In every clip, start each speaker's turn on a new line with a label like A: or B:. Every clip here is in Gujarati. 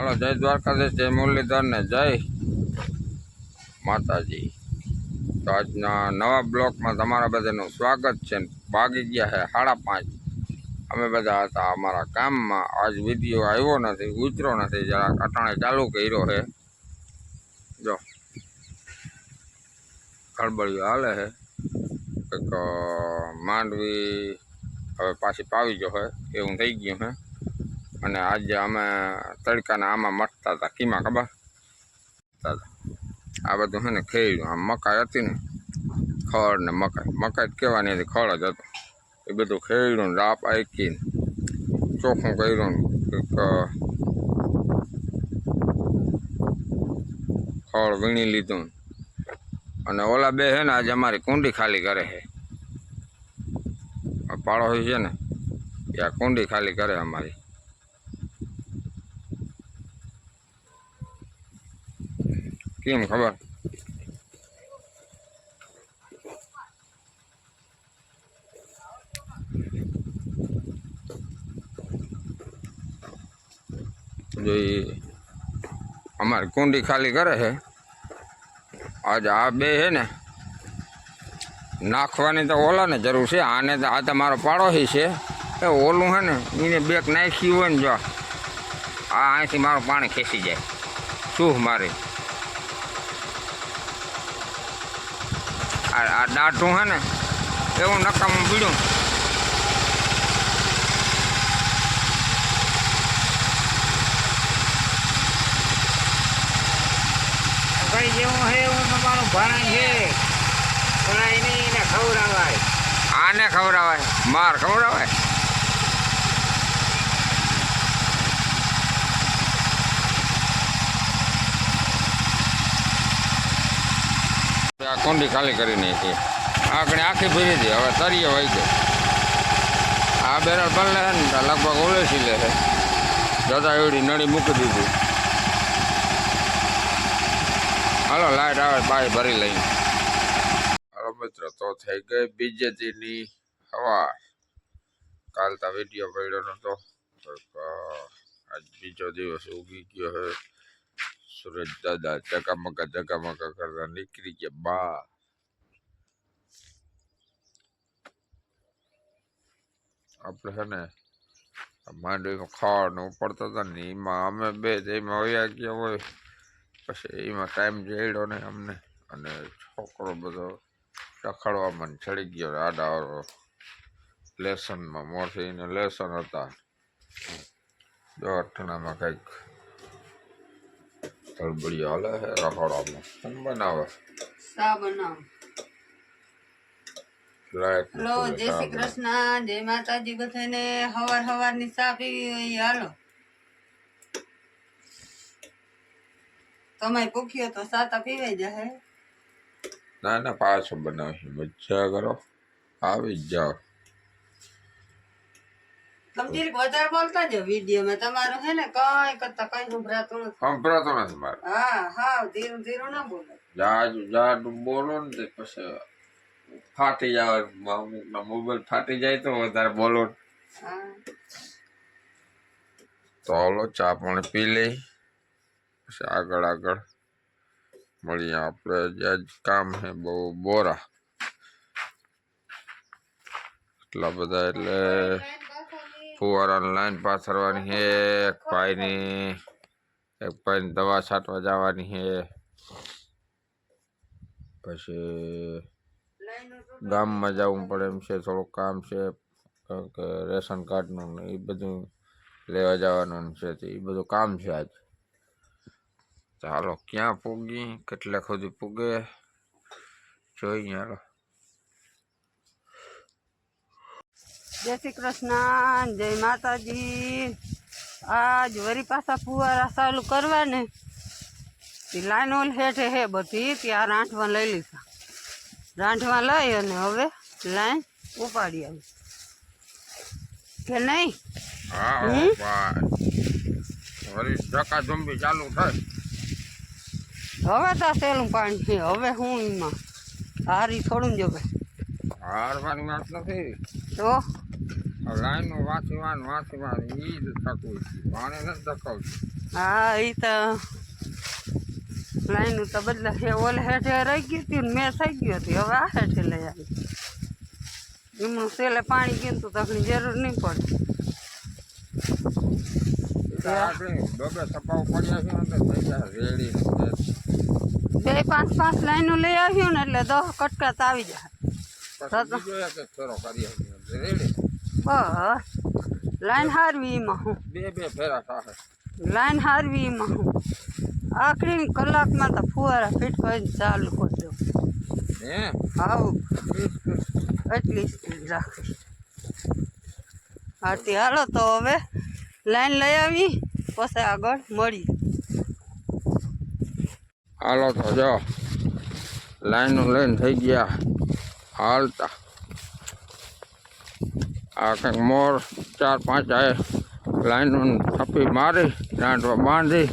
A: હાલો, જય દ્વારકાધીશ, જય મુરલીધર ને જય માતાજી. તો આજના નવા બ્લોકમાં તમારા બધાનું સ્વાગત છે વાગી ગયા છે સાડા પાંચ. અમે બધા હતા અમારા કામમાં. આજ વીડિયો આવ્યો નથી ઉતરો નથી, જરા અટાણે ચાલુ કર્યો છે જો, ખળબળિયું હાલે છે કંઈક માંડવી હવે પાછી પાવી જો હે, એવું થઈ ગયું છે અને આજે અમે તડકાના આમાં મટતા હતા. કીમાં ખબર. આ બધું છે ને ખેડ્યું. આમ મકાઈ હતી ને ખડ ને મકાઈ. મકાઈ કહેવાની હતી ખડ જ હતો. એ બધું ખેડ્યું રાપ આકીને ચોખ્ખું કર્યું ખડ વીણી લીધું અને ઓલા બે છે ને આજે અમારી કુંડી ખાલી કરે છે પાડો હોય છે ને આ કુંડી ખાલી કરે અમારી. કેમ ખબર જો ઈ અમારી કુંડી ખાલી કરે છે આજે આ બે છે ને નાખવાની તો ઓલાને જરૂર છે આને તો આ તમારો પાડોશી છે એ ઓલું છે ને એને બેક નાખ્યું હોય ને જો આ અહીંથી મારું પાણી ખેંચી જાય શું મારી આ દાઢું છે ને એવું નકામું પીડ્યું.
B: ભાઈ જેવું છે એવું તમારું ભાણ છે. પણ નહીં એને ખવડાવાય.
A: આને ખવડાવાય? માર ખવડાવાય? આ કુંડી ખાલી કરી નાખી. આકડે આખી ભરી હતી હવે તરીએ વહી ગયો આ બેરલ પણ લે ને લગભગ ઓલેસી લે છે. જતા એવડી નળી મૂકી દીધી. હાલો, લાઈટ આવે, બાય, ભરી લઈને. હાલો મિત્ર, તો થઈ ગઈ બીજેપીની હવા. કાલ તો વીડિયો પડ્યો નહોતો આજ બીજો દિવસ ઉગી ગયો હે સુરજ દાદા ચકામકા ચકામકા કરતા નીકળી ગયા બા આપણે છે ને માંડવીમાં ખાવાનું પડતો હતા ને એમાં અમે બે એમાં વયા ગયા હોય પછી એમાં ટાઈમ જઈડો ને અમને અને છોકરો બધો રખડવામાં મને ચડી ગયો આડા લેસનમાં મોરથી લેસન હતા અઠણામાં કંઈક તળબડી હાલે છે રખડવામાં શું બનાવે
B: સા બનાવ હલો જય શ્રી કૃષ્ણ જય માતાજી બધાને હવાર હવારની ચા પીવી હોય હાલો તમે ભૂખ્યો તો સાતા પીવાઈ જશે
A: ના ના પાછો બનાવી મજા કરો. આવી જાઓ.
B: તમે વધારે બોલતા જો વીડિયો તમારું છે ને કઈ કરતા કઈ સંભળાતું નથી.
A: સંભળાતો નથી મારે.
B: હા હા ધીરું ધીરું ના બોલે.
A: જાજુ જાજુ બોલો ને પછી ફાટી જાય અમુકના મોબાઈલ ફાટી જાય તો વધારે બોલો તો હાલો ચા પણ પી લઈ. પછી આગળ આગળ મળીએ આપણે. જ્યાં જ કામ હે બહુ બોરા. એટલા બધા એટલે ફુવારાની લાઈન પાથરવાની છે એક ભાઈની એક ભાઈની દવા છાંટવા જવાની છે પછી ગામમાં જવું પડે એમ છે, થોડુંક કામ છે કે રેશન કાર્ડનું એ બધું લેવા જવાનું છે એ બધું કામ છે આજ. ચાલો ક્યાં પૂગી? કેટલા સુધી પૂગે? જોઈએ હાલો.
B: જય શ્રી કૃષ્ણ જય માતાજી. આજ વરી પાછા ફુવારા ચાલુ કરવા ને તે લાઈન ઓલ હેઠે હે બધી ત્યાં રાંઠમાં લઈ લીધા. રાંઠમાં લઈ અને હવે લાઈન ઉપાડી આવી. કે નહીં?
A: ધક્કા ઝુંબી ચાલુ થાય.
B: હવે તો સેલું પાણી છે હવે હું એમાં હારી થોડું જો ભાઈ
A: હારવાની વાત નથી.
B: તો?
A: લાઈન વાંચી વાન વાંચી વાન ઈ જ થકવું પાણી નથી ધકાવતું.
B: હા એ તો લાઈનું તો બદલા ઓલે હેઠે રહી ગયું હતું ને મેં થઈ ગયું હતી. હવે આ હેઠે લઈ આવી. એમનું સેલે પાણી ગયું તકની જરૂર નહીં પડે. બે પાંચ પાંચ લાઈનો લઈ આવ્યું ને એટલે દહ કટકા આવી જાય. બસ લાઈન હારવી એમાં હું.
A: બે બે ફેરા થાય
B: લાઈન હારવી એમાં હું. આખરી કલાકમાં તો ફુવારા ફિટ કરીને ચાલુ કરી દઉં.
A: હે
B: આવું એટલી સ્પીડ રાખી હાથી હાલો તો હવે લાઈન લઈ આવી પછી આગળ મળી.
A: હાલો તો જો. લાઈનો લઈને થઈ ગયા. હાલતા. આ કંઈક મોર ચાર પાંચ આય લાઈન થપ્પી મારી દાંડવા બાંધી.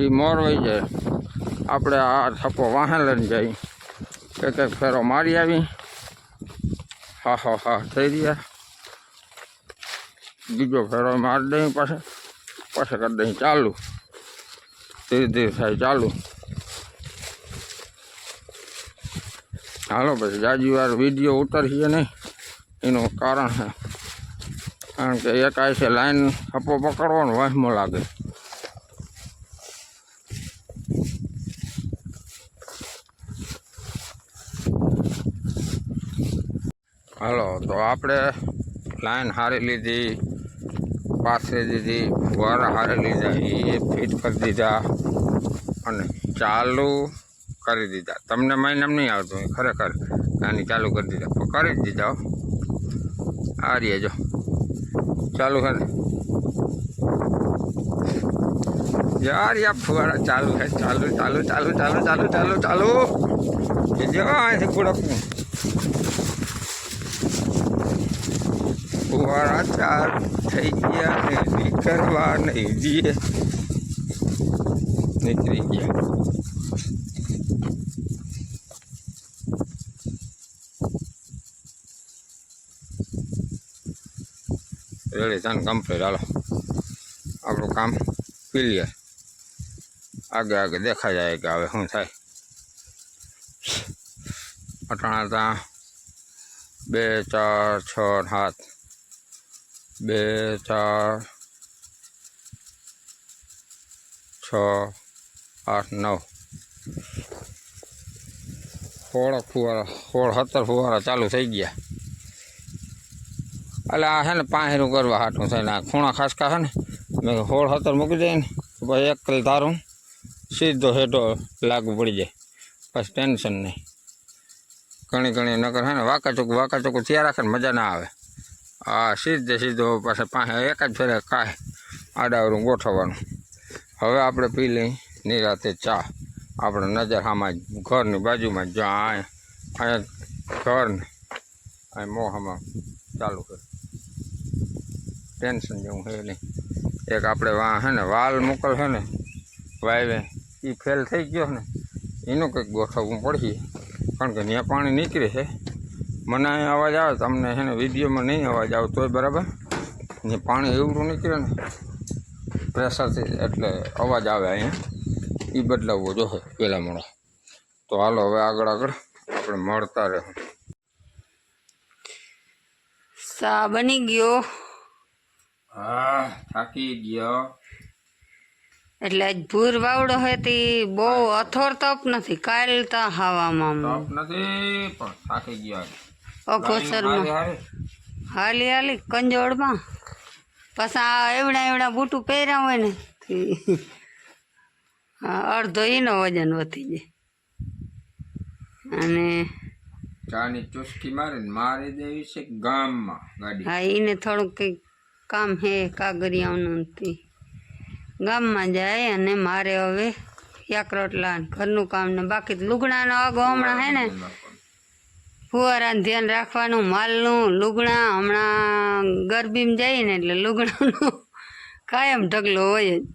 A: એ મોર વહી જાય આપણે આ થપ્પો વાહન લઈને જઈ એક એક ફેરો મારી આવી. હા હા હા, થઈ ગયા. બીજો ફેરો મારી દઈ પાછળ પાછળ કરી દઈ ચાલુ. ધીરે ધીરે થાય ચાલુ. હાલો પછી જાજી વાર વીડિયો ઉતરીએ નહીં. એનું કારણ છે. કારણ કે એક આ છે લાઈન હપ્પો પકડવાનો વહેમો લાગે. હાલો, તો આપણે લાઈન હારી લીધી પાથરી દીધી ફુવારા હારી લીધા, એ ફિટ કરી દીધા. અને ચાલુ કરી દીધા. તમને માઇનામ નહીં આવતું હોય, ખરેખર. નાની ચાલુ કરી દીધા. પણ કરી જ દીધા હો. આ રહીએ જો. ચાલુ છે ને યાર યાર, ફુવારા ચાલુ છે, ચાલુ ચાલુ ચાલુ ચાલુ ચાલુ ચાલુ ચાલુ. એ જો, અહીંથી ફુડકવું ફુવારા ચાલુ થઈ ગયા ને, નીકળવા નહીં દઈએ નીકળી ગયા. રેડી તને કમ્પ્લીટ હાલો આપણું કામ ક્લિયર આગે આગે દેખાઈ જાય કે હવે શું થાય અટાણા ત્યાં બે ચાર છ ને સાત બે ચાર છ આઠ નવ સોળ ફુવારા સોળ સત્તર ફુવારા ચાલુ થઈ ગયા એટલે આ છે ને પાંહેરું કરવા હાટું છે ને આ ખૂણા ખાસકા છે ને, મેં હોળ હતર મૂકી દઈએ ને, પછી એક કલ ધારું, સીધો હેઠો લાગુ પડી જાય. પછી ટેન્શન નહીં. ઘણી ઘણી નકર છે ને વાંકા ચોખ્ખું વાંકા ચોખ્ખું ત્યાં રાખે ને મજા ના આવે. આ સીધે સીધો પાછા પાસે એક જ ફેરે કાંઈ આડાવરું ગોઠવવાનું. હવે આપણે પી લઈ નિરાતે ચા. આપણે નજર આમાં ઘરની બાજુમાં જ્યાં અહીંયા ઘર ને અહીં મોહામાં ચાલુ કર ટેન્શન જેવું છે નહીં. એક આપણે વા હે ને વાલ મોકલ છે ને વાયવે એ ફેલ થઈ ગયો ને, એનું કંઈક ગોઠવવું પડશે. કારણ કે ત્યાં પાણી નીકળે છે. મને અહીં અવાજ આવે, તમને છે ને વિડીયોમાં નહીં અવાજ આવતો હોય બરાબર. ને પાણી એવડું નીકળે ને પ્રેશરથી એટલે અવાજ આવે અહીંયા. એ બદલાવવો જોશે પહેલાં મળો તો હાલો હવે આગળ આગળ આપણે મળતા રહેવું
B: સા બની ગયો.
A: હા થાકી ગયો.
B: એટલે આજ ભૂર વાવડો હોય તે બહુ અથોર તપ નથી કાલ તો હવામાં
A: તપ નથી પણ થાકી ગયો
B: અઘોસરમાં હાલી હાલી કંજોળમાં. પાછા આ એવડા એવડા બૂટું પહેર્યા હોય ને હા, અડધો એનો વજન વધી જાય. અને
A: ચાની ચુસ્કી મારીને મારી દેવી છે ગામમાં ગાડી.
B: હા એને થોડુંક કંઈક કામ હે કાગરિયાઓનું તે. ગામમાં જાય અને મારે હવે યાક રોટલા ઘરનું કામ ને બાકી લુગડાનો આગો હમણાં હે ને. ફુવારાનું ધ્યાન રાખવાનું, માલનું લુગડા હમણાં ગરબીમાં જાય ને એટલે લુગડાનું કાયમ ઢગલો હોય જ.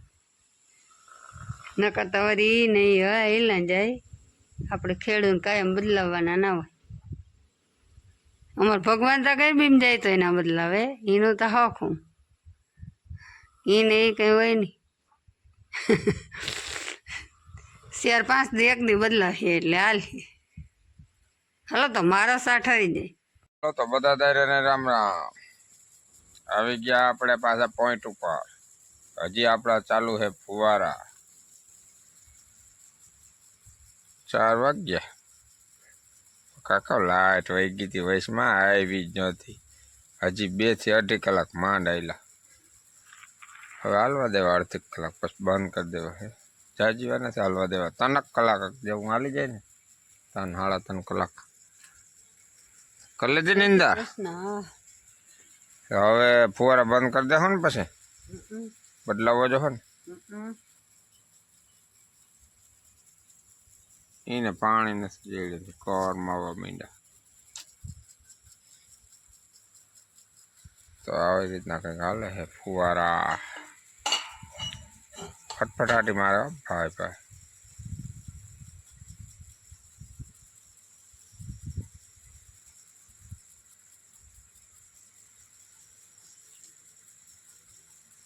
B: નકર તો વરી નહીં હોય એલા જાય. આપણે ખેડૂત કાયમ બદલાવવાના ના હોય. અમાર ભગવાન તો બીમ જાય તો એના બદલાવે એનું તો હકું. એને એ કંઈ હોય નહીં ચાર પાંચ દી એક બદલાશે એટલે હાલ. હાલો તો મારા સાઠ આવી જાય.
A: હલો તો બધા દાયરાને રામ રામ. આવી ગયા આપણે પાછા પોઈન્ટ ઉપર. હજી આપણા ચાલુ છે ફુવારા. ચાર વાગ્યા. કાકા લાઈટ વહી ગઈ હતી વયસમાં આવી જ નહોતી. હજી બેથી અઢી કલાક માંડ આવેલા હવે હાલવા દેવા અડધી કલાક પછી બંધ કરી દેવા હે? જાજીવા નથી હાલવા દેવા. તનક કલાક જેવું હાલી જાય ને? ત્રણ સાડા ત્રણ કલાક. કરી લીધી નિંદા? હવે ફુવારા બંધ કરી દેહો ને પછી? બદલાવો જો ને? એને પાણી નથી જેડ્યું કોર આવવા માંડ્યા તો આવી રીતના કંઈક હાલે છે ફુવારા. ફટફટાટી મારે ભાઈ ભાઈ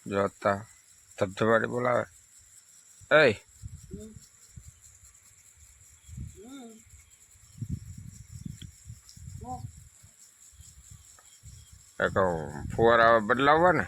A: જોતા ધબધબાટી બોલાવે. એ એક ફુવારા બદલાવવા ને